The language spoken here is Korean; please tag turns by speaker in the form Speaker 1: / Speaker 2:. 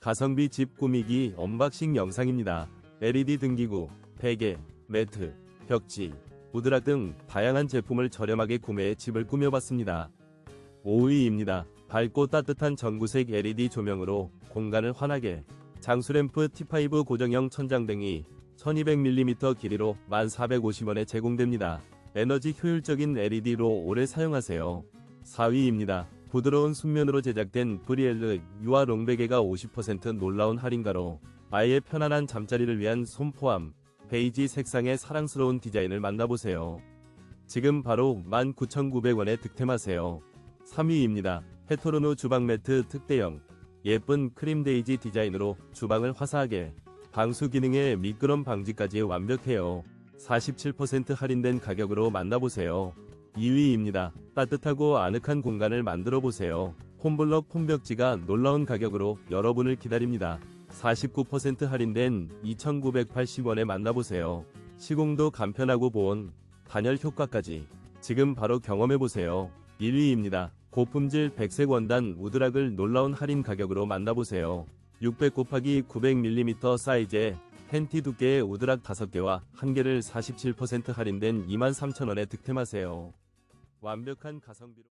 Speaker 1: 가성비 집 꾸미기 언박싱 영상입니다. LED 등기구, 베개, 매트, 벽지, 우드락 등 다양한 제품을 저렴하게 구매해 집을 꾸며봤습니다. 5위입니다. 밝고 따뜻한 전구색 LED 조명으로 공간을 환하게 장수램프 T5 고정형 천장 등이 1200mm 길이로 1450원에 제공됩니다. 에너지 효율적인 LED로 오래 사용하세요. 4위입니다. 부드러운 순면으로 제작된 브리엘르 유아 롱베개가 50% 놀라운 할인가로 아이의 편안한 잠자리를 위한 손포함 베이지 색상의 사랑스러운 디자인을 만나보세요. 지금 바로 19,900원에 득템하세요. 3위입니다. 헤토르누 주방 매트 특대형 예쁜 크림 데이지 디자인으로 주방을 화사하게 방수 기능에 미끄럼 방지까지 완벽해요. 47% 할인된 가격으로 만나보세요. 2위입니다. 따뜻하고 아늑한 공간을 만들어 보세요. 홈블럭 폼벽지가 놀라운 가격으로 여러분을 기다립니다. 49% 할인된 2,980원에 만나보세요. 시공도 간편하고 보온, 단열 효과까지 지금 바로 경험해보세요. 1위입니다. 고품질 백색 원단 우드락을 놀라운 할인 가격으로 만나보세요. 600 곱하기 900mm 사이즈의 팬티 두께의 우드락 5개와 1개를 47% 할인된 23,000원에 득템하세요. 완벽한 가성비로